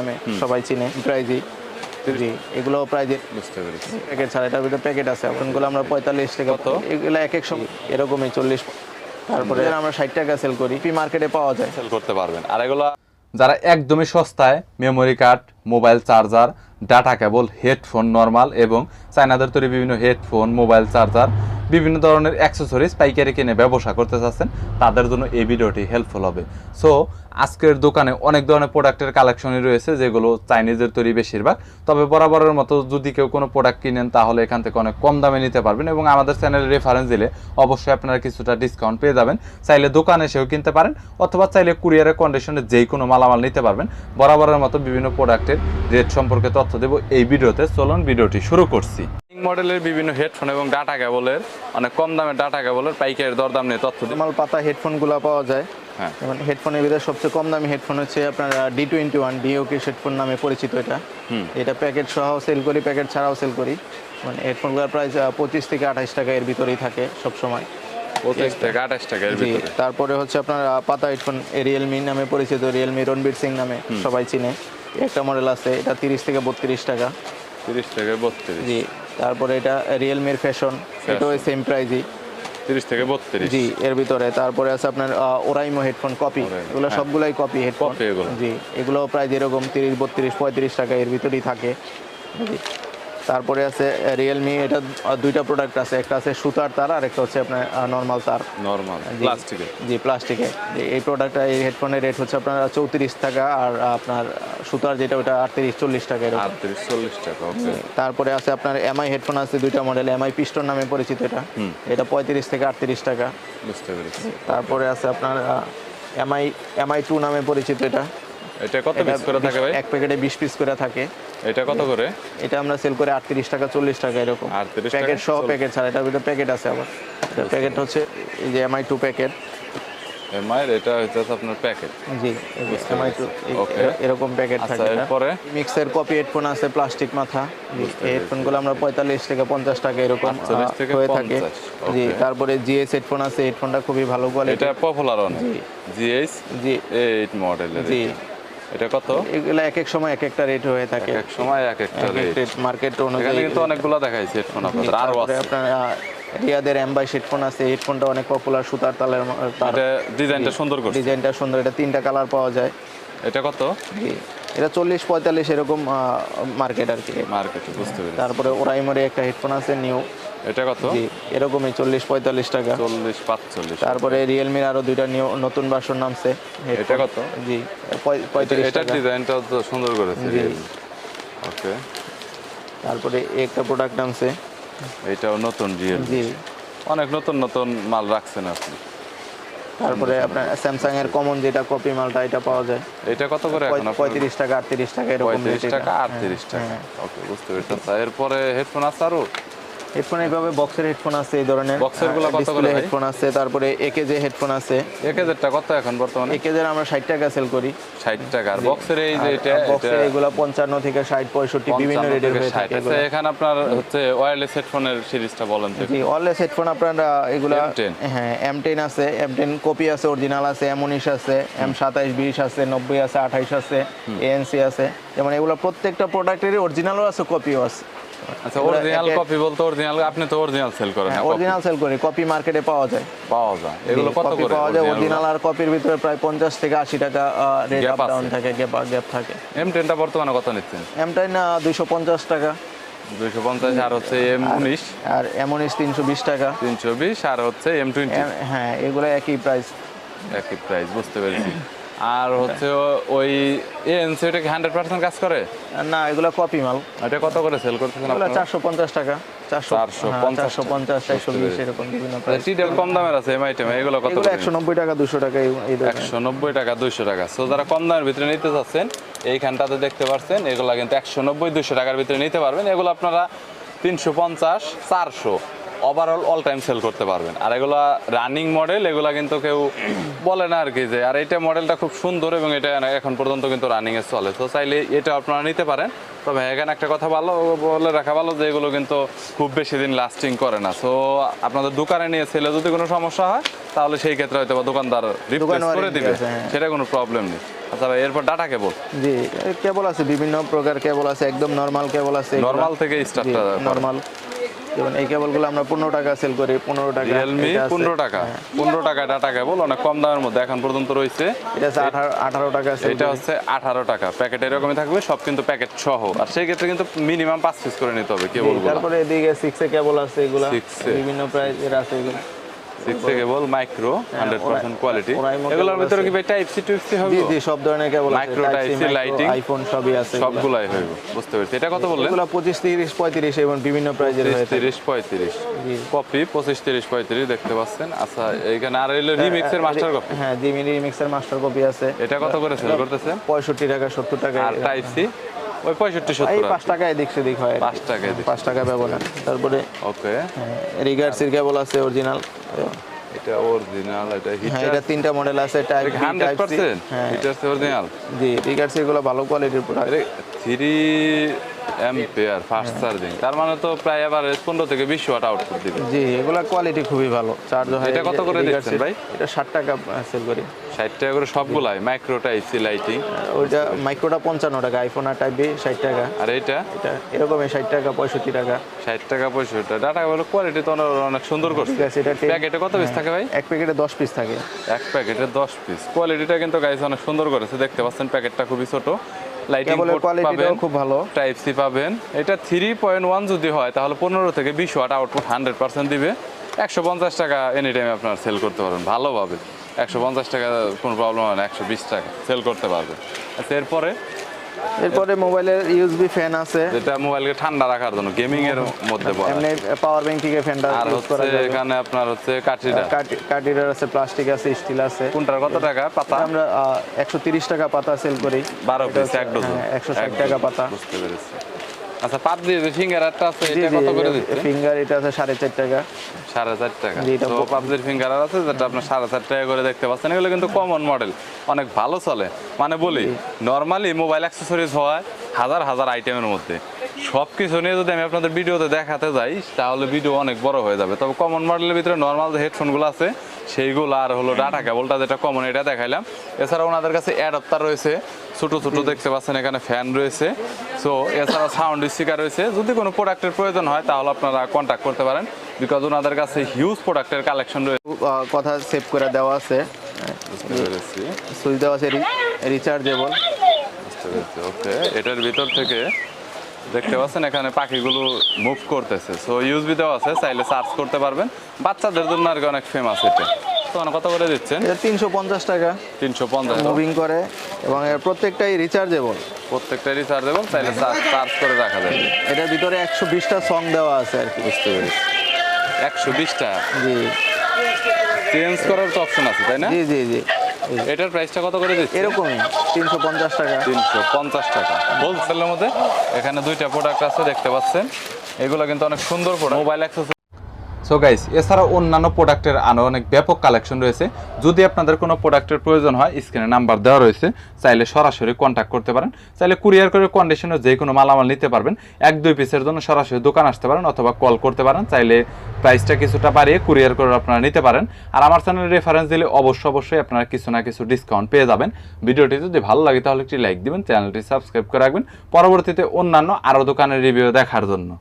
নামে সবাই চিনে প্রাইজি জি এগুলো প্রাইজে বুঝতে পেরেছি। প্যাকেট ছাড়া এটার ভিতরে প্যাকেট আছে আমরা পঁয়তাল্লিশ টাকা কত? এগুলো এক এক সময় এরকমই চল্লিশ। তারপরে আমরা ষাট টাকা সেল করি পি মার্কেটে পাওয়া যায়। সেল করতে পারবেন। আর এগুলো যারা একদমই সস্তায় memory card mobile charger data cable headphone normal এবং চায়নাদের তৈরি বিভিন্ন হেডফোন মোবাইল চার্জার বিভিন্ন ধরনের অ্যাক্সেসরিজ পাইকারি কিনে ব্যবসা করতে চাচ্ছেন, তাদের জন্য এই ভিডিওটি হেল্পফুল হবে। সো আজকের দোকানে অনেক ধরনের প্রোডাক্টের কালেকশনই রয়েছে, যেগুলো চাইনিজের তৈরি বেশিরভাগ। তবে বরাবরের মতো যদি কেউ কোনো প্রোডাক্ট কিনেন, তাহলে এখান থেকে অনেক কম দামে নিতে পারবেন এবং আমাদের চ্যানেলে রেফারেন্স দিলে অবশ্যই আপনারা কিছুটা ডিসকাউন্ট পেয়ে যাবেন। চাইলে দোকানে এসেও কিনতে পারেন, অথবা চাইলে কুরিয়ারের কন্ডিশনে যেই কোনো মালামাল নিতে পারবেন। বরাবরের মতো বিভিন্ন প্রোডাক্টের রেট সম্পর্কে তথ্য দেবো এই ভিডিওতে। চলুন, ভিডিওটি শুরু করছি। মডেলের বিভিন্ন হেডফোন এবং ডাটা কেবলের অনেক কম দামে ডাটা কেবলের পাইকারি দরদাম নিয়ে তথ্য মাল পাতা হেডফোনগুলো পাওয়া যায়। হ্যাঁ। হেডফোনের ভিতরে সবচেয়ে কম দামি হেডফোন হচ্ছে আপনার ডি টোয়েন্টি ওয়ান ডিওকে হেডফোন নামে পরিচিত এটা। হুম। এটা প্যাকেট সহ সেল করি প্যাকেট ছাড়াও সেল করি। মানে হেডফোনগুলোর প্রাইস পঁচিশ থেকে আঠাশ টাকা এর ভিতরেই থাকে সবসময়। তারপরে হচ্ছে আপনার পাতা হেডফোন রিয়েলমি নামে পরিচিত রিয়েলমি রণবীর সিং নামে সবাই চিনে। একটা মডেল আছে এটা তিরিশ থেকে বত্রিশ টাকা। তিরিশ থেকে বত্রিশ। জি। তারপরে এটা রিয়েলমির ফ্যাশন এটাও সেম প্রাইজই তিরিশ থেকে বত্রিশ। জি এর ভিতরে। তারপরে আছে আপনার ওরাইমো হেডফোন কপি এগুলো সবগুলোই সবগুলাই কপি হেডফোন জি এগুলো প্রায় যেরকম তিরিশ বত্রিশ পঁয়ত্রিশ টাকা এর ভিতরেই থাকে। জি। তারপরে আছে রিয়েলমি এটা দুইটা প্রোডাক্ট আছে একটা আছে সুতার তার আর একটা হচ্ছে আপনার নর্মাল তার। নর্মাল জি। প্লাস্টিকের জি প্লাস্টিকে এই প্রোডাক্টটা এই হেডফোনের রেট হচ্ছে আপনার চৌত্রিশ টাকা আর আপনার সুতার যেটা ওটা আটত্রিশ চল্লিশ টাকা আটত্রিশ চল্লিশ টাকা তারপরে আছে আপনার এমআই হেডফোন আছে দুইটা মডেল এমআই পিস্টন নামে পরিচিত এটা। এটা পঁয়ত্রিশ থেকে আটত্রিশ টাকা। বুঝতে পেরেছি। তারপরে আছে আপনার এমআই এমআই টু নামে পরিচিত এটা। এটা কত এটা পিস করে থাকে ভাই? এক প্যাকেটে বিশ পিস করে থাকে। এটা কত করে? এটা আমরা সেল করে আটত্রিশ টাকা চল্লিশ টাকা এরকম। 38 টাকা, প্যাকেট সহ প্যাকেট ছাড়া এটার ভিতরে প্যাকেট আছে আবার। প্যাকেট হচ্ছে এই যে এমআই টু প্যাকেট। এমআই এটা হচ্ছে আপনার প্যাকেট। জি এমআই টু। এরকম প্যাকেট আচ্ছা থাকে এটা। এরপরে? মিক্সের কপি হেডফোন আছে প্লাস্টিক মাথা। এই হেডফোনগুলো আমরা পঁয়তাল্লিশ থেকে পঞ্চাশ টাকা এরকম 48 আহ, থেকে হয়ে থাকে। জি. তারপরে জিএস হেডফোন আছে হেডফোনটা খুবই ভালো কোয়ালিটি এটা পপুলার অনেক জি। জিএইচ জি। এইট মডেলের জি। এটা কত? এগুলো এক এক সময় এক একটা রেট হয়ে থাকে। এক সময় এক একটা এক এক রেট মার্কেট অনুযায়ী কিন্তু অনেকগুলো দেখাইছে হেডফোন আপনাদের আরও আছে। আপনার রিয়াদের এম হেডফোন আছে। হেডফোনটা অনেক পপুলার সুতার তালের এটা ডিজাইনটা সুন্দর করছে। ডিজাইনটা সুন্দর। এটা তিনটা কালার পাওয়া যায়। এটা কত? এটা চল্লিশ পঁয়তাল্লিশ এরকম মার্কেট আর কি। মার্কেটে বুঝতে পেরেছি। তারপরে ওরাইমোরে একটা হেডফোন আছে নিউ এটা কত? জি। এরকমই চল্লিশ পঁয়তাল্লিশ টাকা। চল্লিশ পাঁচচল্লিশ। তারপরে রিয়েলমির আরও দুইটা নতুন ভার্সন নামছে। এটা কত? জি পঁয়ত্রিশ এটা ডিজাইনটা তো সুন্দর করেছে জি। ওকে তারপরে একটা প্রোডাক্ট নামছে। এটাও নতুন রিয়েল জি। অনেক নতুন নতুন মাল রাখছেন আপনি। তারপরে আপনার স্যামসাং এর কমন যেটা কপি মালটা এটা পাওয়া যায়। এটা কত করে এখন আপনার? পঁয়ত্রিশ টাকা আটত্রিশ টাকা এরকম পঁয়ত্রিশ rate এটা। টাকা আটত্রিশ টাকা। হ্যাঁ। ওকে বুঝতে পেরেছি। আচ্ছা এরপরে হেডফোন আছে আরও? হেডফোন এইভাবে বক্সের হেডফোন আছে এই ধরনের। বক্সেরগুলা কত করে হেডফোন আছে তারপরে একে যে হেডফোন আছে। এক হাজারটা কত এখন বর্তমানে? একে যে আমরা ষাট টাকা সেল করি। ষাট টাকা। আর বক্সের এই যে এটা বক্সের এগুলা পঞ্চান্ন থেকে ষাট পঁয়ষট্টি বিভিন্ন 55 রেটের হয়ে থাকে আচ্ছা, এখানে আপনার হচ্ছে ওয়্যারলেস হেডফোনের সিরিজটা বলেন তো জি অললেস হেডফোন আপনারা এগুলা হ্যাঁ এম টেন আছে এম টেন কপি আছে অরিজিনাল আছে এম উনিশ আছে এম সাতাইশ বিশ আছে নব্বই আছে আঠাইশ আছে এএনসি আছে। যেমন এগুলো প্রত্যেকটা প্রোডাক্টেরই অরিজিনালও আছে কপিও আছে। আচ্ছা অরিজিনাল কপি বলতে অরিজিনাল আপনি তো অরিজিনাল সেল করেন হ্যাঁ অরিজিনাল সেল করি কপি মার্কেটে পাওয়া যায়। পাওয়া যায়। এগুলো কত করে পাওয়া যায় অরিজিনাল আর কপির ভিতরে প্রায় পঞ্চাশ থেকে আশি টাকা রেট আপ ডাউন থাকে গ্যাপ গ্যাপ থাকে। এম টেনটা বর্তমানে কত নিচ্ছেন? এম টেন দুইশো পঞ্চাশ টাকা। দুইশো পঞ্চাশ আর হচ্ছে এম উনিশ। আর এম উনিশ তিনশো বিশ টাকা। তিনশো বিশ আর হচ্ছে এম টোয়েন্টি এম- হ্যাঁ এগুলো একই প্রাইস একই প্রাইস বুঝতে পেরেছি। আর হচ্ছে ওই এএনসি এটা কি হান্ড্রেড পার্সেন্ট কাজ করে? না এগুলো কপি মাল। এটা কত করে সেল করতেছেন আপনারা? চারশো পঞ্চাশ টাকা। চারশো 450 চারশো পঞ্চাশ চারশো বিশ। এরকম বিভিন্ন প্রাইস টিডেল কম দামের আছে এম আইটেম এগুলো কত একশো নব্বই টাকা দুশো টাকা একশো নব্বই টাকা দুইশো টাকা। সো যারা কম দামের ভিতরে নিতে চাচ্ছেন এইখানটাতে দেখতে পাচ্ছেন এগুলো কিন্তু একশো নব্বই দুশো টাকার ভিতরে নিতে পারবেন। এগুলো আপনারা তিনশো পঞ্চাশ চারশো। ওভারঅল অল টাইম সেল করতে পারবেন। আর এগুলা রানিং মডেল এগুলা কিন্তু কেউ বলে না আর কি যে আর এটা মডেলটা খুব সুন্দর এবং এটা এখন পর্যন্ত কিন্তু রানিং এ চলে। তো চাইলে এটা আপনারা নিতে পারেন। তবে এখানে একটা কথা ভালো বলে রাখা ভালো যে এগুলো কিন্তু খুব বেশি দিন লাস্টিং করে না। সো আপনাদের দোকানে নিয়ে সেলে যদি কোনো সমস্যা হয় তাহলে সেই ক্ষেত্রে হয়তো বা দোকানদার রিপ্লেস করে দিবে। হ্যাঁ। সেটা কোনো প্রবলেম নেই। আচ্ছা ভাই এরপর ডাটা কেবল জি কেবল আছে বিভিন্ন প্রকার কেবল আছে একদম নর্মাল কেবল আছে নর্মাল থেকে স্টার্টটা নর্মাল যেমন এই কেবলগুলো আমরা পনেরো টাকা সেল করি পনেরো টাকা রিয়েলমি পনেরো টাকা। পনেরো টাকা ডাটা কেবল অনেক কম দামের মধ্যে এখন পর্যন্ত রয়েছে। এটা হচ্ছে আঠারো টাকা এটা হচ্ছে আঠারো টাকা। প্যাকেট এরকমই থাকবে সব কিন্তু প্যাকেট সহ। আর সেই ক্ষেত্রে কিন্তু মিনিমাম পাঁচ পিস করে নিতে হবে কেবল তারপরে এদিকে সিক্সে কেবল আছে এগুলা। বিভিন্ন প্রাইসের আছে এগুলো। Six cable micro hundred percent quality এগুলোর ভিতরে কি ভাই টাইপ সি টুইপ সি হবে? জি জি সব ধরনের কেবল আছে Micro Type C, আইফোন সবই আছে। সবগুলাই হইব বুঝতে পেরেছি। এটা কত বললেন? এগুলো পঁচিশ তিরিশ পঁয়ত্রিশ এবং বিভিন্ন প্রাইজের হয়ে থাকে। তিরিশ পঁয়ত্রিশ। জি। কপি পঁচিশ তিরিশ পঁয়ত্রিশ দেখতে পাচ্ছেন। আচ্ছা এইখানে আর এলো রিমিক্সের মাস্টার কপি হ্যাঁ রিমিক্সের মাস্টার কপি আছে। এটা কত করে সেল করতেছে? পঁয়ষট্টি টাকা সত্তর টাকা। আর টাইপ সি ওই পঁয়ষট্টি এই সত্তর পাঁচ টাকা এদিক সেদিক হয় আর কি। পাঁচ টাকা এদিক। পাঁচ টাকা ব্যবধান। তারপরে ওকে। রিগার্সির কেবল আছে অরিজিনাল। এটা অরিজিনাল এটা হ্যাঁ হিটার এটা তিনটা মডেল আছে type B hundred type C percent হ্যাঁ। Heater original? জি রিগার্সিরগুলো ভালো কোয়ালিটির product three ampere fast charging তার মানে তো প্রায় এবার পনেরো থেকে বিশ ওয়াট আউটপুট দিবে। জি এগুলা কোয়ালিটি খুবই ভালো। চার্জ হয় এটা কত করে দিচ্ছেন ভাই? এটা ষাট টাকা সেল করি। ষাট টাকা করে সবগুলাই মাইক্রো টাইপ সি লাইটিং ওইটা মাইক্রোটা পঞ্চান্ন টাকা আইফোন আর টাইপ বি ষাট টাকা। আর এটা এটা এরকমই ষাট টাকা পঁয়ষট্টি টাকা। ষাট টাকা পঁয়ষট্টি ডাটা বলে কোয়ালিটি তো অনেক- সুন্দর করছে। ঠিক আছে এটা প্যাকেটে কত পিস থাকে ভাই? এক প্যাকেটে দশ পিস থাকে। এক প্যাকেটে দশ পিস কোয়ালিটিটা কিন্তু গাইস অনেক সুন্দর করেছে। দেখতে পাচ্ছেন প্যাকেটটা খুবই ছোট। লাইটিং পোর্ট পাবেন খুব ভালো। টাইপ সি পাবেন। এটা থ্রি পয়েন্ট ওয়ান যদি হয় তাহলে পনেরো থেকে বিশ ওয়াট আউটপুট হান্ড্রেড পার্সেন্ট দিবে। একশো পঞ্চাশ টাকা এনি টাইম আপনার সেল করতে পারবেন ভালোভাবে। একশো পঞ্চাশ টাকা কোনো প্রবলেম হয় না একশো বিশ টাকা সেল করতে পারবে। আচ্ছা এরপরে এরপরে মোবাইলের ইউএসবি ফ্যান আছে। যেটা মোবাইলকে ঠান্ডা রাখার জন্য গেমিং এর মধ্যে পড়ে। এমনি পাওয়ার ব্যাংক থেকে ফ্যানটা আর ইউজ করা হচ্ছে এখানে আপনার হচ্ছে কাঠিটা। কাটিটা আছে প্লাস্টিক আছে স্টিল আছে। কোনটার কত টাকা পাতা? আমরা একশো তিরিশ টাকা পাতা সেল করি। বারো এটা পিস এক ডজন হ্যাঁ, 160 টাকা পাতা। বুঝতে পেরেছি। আচ্ছা পাত দিয়ে যে ফিঙ্গার একটা আছে এটা কত করে দিচ্ছেন ফিঙ্গার এটা আছে সাড়ে চার টাকা। সাড়ে চার টাকা। তো পাবজির ফিঙ্গার আছে যেটা আপনার সাড়ে চার টাকা করে দেখতে পাচ্ছেন। এগুলো কিন্তু কমন মডেল অনেক ভালো চলে। মানে বলি নরমালি মোবাইল অ্যাকসেসরিজ হয় হাজার হাজার আইটেমের মধ্যে। সব কিছু নিয়ে যদি আমি আপনাদের ভিডিওতে দেখাতে যাই তাহলে ভিডিও অনেক বড় হয়ে যাবে। তবে কমন মডেলের ভিতরে নর্মাল যে হেডফোনগুলো আছে সেইগুলো আর হলো ডাটা কেবলটা যেটা কমন এটা দেখাইলাম। এছাড়া ওনাদের কাছে অ্যাডাপ্টার রয়েছে ছোট ছোট দেখতে পাচ্ছেন এখানে ফ্যান রয়েছে। সো এছাড়া সাউন্ড স্পিকার রয়েছে। যদি কোনো প্রোডাক্টের প্রয়োজন হয় তাহলে আপনারা কন্ট্যাক্ট করতে পারেন। বিকজ ওনাদের কাছে হিউজ প্রোডাক্টের কালেকশন রয়েছে। কথা সেভ করে দেওয়া আছে। সুইচ দেওয়া আছে রিচার্জেবল বুঝতে পেরেছি ওকে এটার ভিতর থেকে দেখতে পাচ্ছেন এখানে পাখিগুলো মুভ করতেছে। সো ইউজবি দেওয়া আছে চাইলে সার্চ করতে পারবেন। বাচ্চাদের জন্য আর কি অনেক ফেমাস এটা। তো কত করে দিচ্ছেন? তিনশো পঞ্চাশ টাকা। তিনশো পঞ্চাশ মুভিং করে এবং এর প্রত্যেকটাই রিচার্জেবল প্রত্যেকটা রিচার্জেবল চাইলে চার্জ করে রাখা যাবে এটার ভিতরে একশো বিশটা সং দেওয়া আছে আর কি। বুঝতে পেরেছি। একশো বিশটা? জি। চেঞ্জ করার তো অপশন আছে তাই না? জি জি জি। এটার প্রাইসটা কত করে দিচ্ছি এরকমই তিনশো পঞ্চাশ টাকা। তিনশো পঞ্চাশ টাকা। হোলসেলের মধ্যে এখানে দুইটা প্রোডাক্ট আছে দেখতে পাচ্ছেন। এগুলো কিন্তু অনেক সুন্দর product mobile access so guys এছাড়াও অন্যান্য প্রোডাক্টের আরও অনেক ব্যাপক কালেকশন রয়েছে। যদি আপনাদের কোনো প্রোডাক্টের প্রয়োজন হয়, স্ক্রিনে নাম্বার দেওয়া রয়েছে। চাইলে সরাসরি কন্ট্যাক্ট করতে পারেন। চাইলে কুরিয়ার করে কন্ডিশনে যে কোনো মালামাল নিতে পারবেন। এক, দুই পিসের জন্য সরাসরি দোকান আসতে পারেন অথবা কল করতে পারেন। চাইলে প্রাইসটা কিছুটা বাড়িয়ে কুরিয়ার করে আপনারা নিতে পারেন। আর আমার চ্যানেলে রেফারেন্স দিলে অবশ্যই অবশ্যই আপনারা কিছু না কিছু ডিসকাউন্ট পেয়ে যাবেন। ভিডিওটি যদি ভালো লাগে তাহলে একটি লাইক দিবেন চ্যানেলটি সাবস্ক্রাইব করে রাখবেন। পরবর্তীতে অন্যান্য আরও দোকানের রিভিউ দেখার জন্য।